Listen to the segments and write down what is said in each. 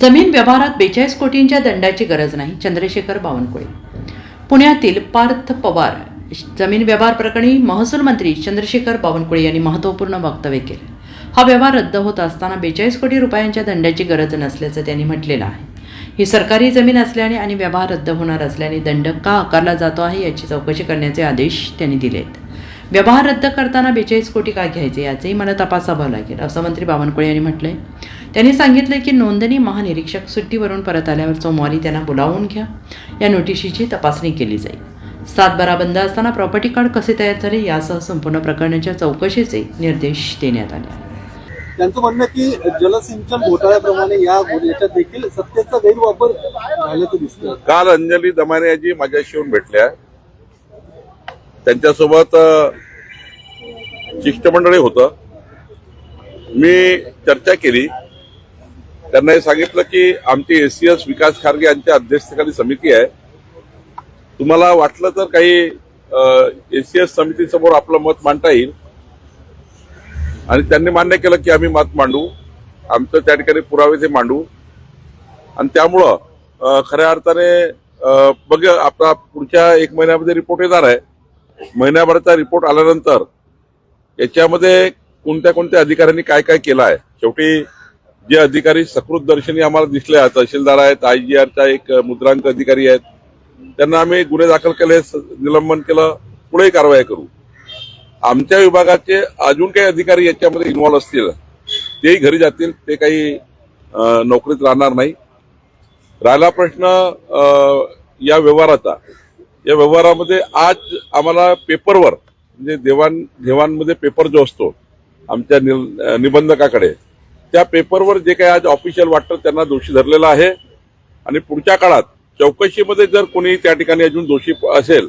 जमीन व्यवहारात बेचाळीस कोटींच्या दंडाची गरज नाही चंद्रशेखर बावनकुळे. पुण्यातील पार्थ पवार जमीन व्यवहार प्रकरणी महसूल मंत्री चंद्रशेखर बावनकुळे यांनी महत्त्वपूर्ण वक्तव्य केले. हा व्यवहार रद्द होत असताना बेचाळीस कोटी रुपयांच्या दंडाची गरज नसल्याचं त्यांनी म्हटलेलं आहे. ही सरकारी जमीन असल्याने आणि व्यवहार रद्द होणार असल्याने दंड का आकारला जातो आहे याची चौकशी करण्याचे आदेश त्यांनी दिलेत. व्यवहार रद्द करताना बेचाळीस कोटी का घ्यायचे याचंही मला तपासावं लागेल असं मंत्री बावनकुळे यांनी म्हटलंय. त्यांनी सांगितलं की नोंदणी महानिरीक्षक सुट्टीवरून परत आल्यावर सोमवारी त्यांना बोलावून घ्या. या नोटिशीची तपासणी केली जाईल. सातबारा बंद असताना प्रॉपर्टी कार्ड कसे तयार झाले यासह संपूर्ण प्रकरणाच्या चौकशीचे निर्देश देण्यात आले. त्यांचं म्हणणं की जलसिंचन घोटाळ्याप्रमाणे या याच्यात देखील सत्तेचा गैरवापर झाल्याचं दिसतं काल अंजली दमाने याची माझ्याशी येऊन भेटल्या. त्यांच्यासोबत शिष्टमंडळी होतं. मी चर्चा केली. त्यांना हे सांगितलं की आमची एसीएस विकास खारगे यांच्या अध्यक्षतेखाली समिती आहे. तुम्हाला वाटलं तर काही एसीएस समितीसमोर आपलं मत मांडता येईल. आणि त्यांनी मान्य केलं की आम्ही मत मांडू. आमचं त्या ठिकाणी पुरावे ते मांडू. आणि त्यामुळं खऱ्या अर्थाने बघ आपला पुढच्या एक महिन्यामध्ये रिपोर्ट येणार आहे. महिन्याभराचा रिपोर्ट आल्यानंतर याच्यामध्ये कोणत्या कोणत्या अधिकाऱ्यांनी काय काय केलं आहे? शेवटी जे अधिकारी सकृत दर्शनी आम्हाला दिसले आहेत तहसीलदार आहेत आय जी आरचा एक मुद्रांक अधिकारी आहेत त्यांना आम्ही गुन्हे दाखल केले स- निलंबन केलं पुढे कारवाई करू. आमच्या विभागाचे अजून काही अधिकारी याच्यामध्ये इन्व्हॉल्व असतील तेही घरी जातील ते काही नोकरीत राहणार नाही. राहिला प्रश्न या व्यवहाराचा. या व्यवहारामध्ये आज आम्हाला पेपरवर म्हणजे देवाण घेवाणमध्ये पेपर जो असतो आमच्या निबंधकाकडे त्या पेपरवर जे काही आज ऑफिशियल वाटतं त्यांना दोषी धरलेलं आहे. आणि पुढच्या काळात चौकशीमध्ये जर कोणी त्या ठिकाणी अजून दोषी असेल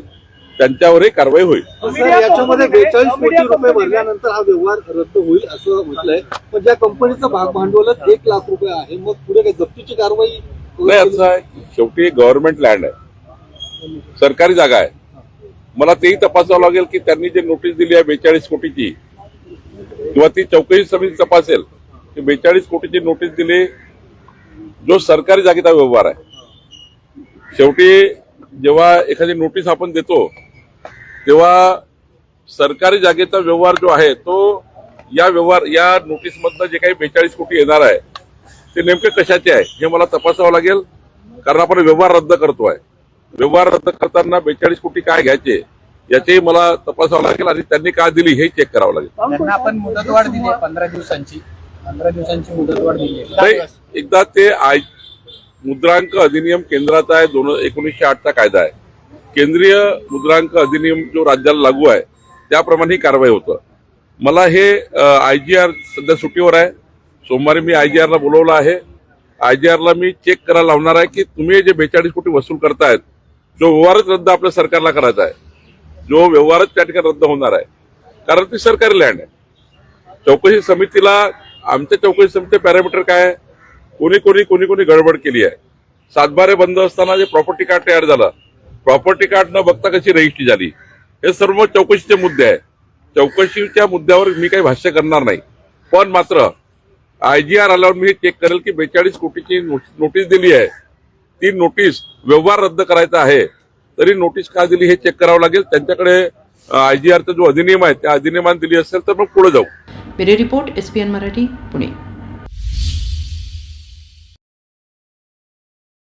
त्यांच्यावरही कारवाई होईल. सर याच्यामध्ये बेचाळीस कोटी रुपये भरल्यानंतर हा व्यवहार रद्द होईल असं म्हटलंय. पण ज्या कंपनीचं भाग भांडवलच एक लाख रुपये आहे मग पुढे काही जप्तीची कारवाई नाही असं आहे. शेवटी गव्हर्नमेंट लँड आहे. सरकारी जागा आहे. मला तेही तपासावं लागेल की त्यांनी जे नोटीस दिली आहे बेचाळीस कोटीची किंवा ती चौकशी समिती तपासेल बेचाळीस कोटीची नोटीस दिली जो सरकारी जागेचा व्यवहार आहे. शेवटी जेव्हा एखादी नोटीस आपण देतो तेव्हा सरकारी जागेचा व्यवहार जो आहे तो या व्यवहार या नोटीसमधनं जे काही बेचाळीस कोटी येणार आहे ते नेमके कशाचे आहे हे मला तपासावं लागेल. कारण आपण व्यवहार रद्द करतोय. व्यवहार रद्द करताना बेचाळीस कोटी काय घ्यायचे याचेही मला तपासावं लागेल आणि त्यांनी काय दिली हे चेक करावं लागेल. आपण मुदतवाढ दिली पंधरा दिवसांची. पंधरा दिवसांची मुदतवाढ दिली आहे. नाही एकदा ते आय मुद्रांक अधिनियम केंद्राचा आहे दोन एकोणीसशे आठचा कायदा आहे. केंद्रीय मुद्रांक अधिनियम जो राज्याला लागू आहे त्याप्रमाणे ही कारवाई होतं. मला हे आय जी आर सध्या सुट्टीवर आहे. सोमवारी मी आय जी आरला बोलवलं आहे. आय जी आरला मी चेक करायला लावणार आहे की तुम्ही जे बेचाळीस कोटी वसूल करतायत जो व्यवहारच रद्द आपल्या सरकारला करायचा आहे जो व्यवहारच त्या ठिकाणी रद्द होणार आहे. कारण ती सरकारी लँड आहे. चौकशी समितीला आमच्या चौकशी समितीचे पॅरामीटर काय आहे? कोणी कोणी कोणी कोणी गडबड केली आहे. सातबारे बंद असताना जे प्रॉपर्टी कार्ड तयार झालं प्रॉपर्टी कार्ड न बघता कशी रजिस्ट्री झाली? हे सर्व चौकशीचे मुद्दे आहे चौकशीच्या मुद्द्यावर मी काही भाष्य करणार नाही. पण मात्र आय जी आर आल्यावर मी हे चेक करेल की बेचाळीस कोटीची नोटीस दिली आहे. ती नोटीस व्यवहार रद्द करायचा आहे. तरी नोटीस का दिली हे चेक करावं लागेल. त्यांच्याकडे आय जी आरचा जो अधिनियम आहे त्या अधिनियमाने दिली असेल तर मग पुढे जाऊ. Bureau report S P N Marathi Pune.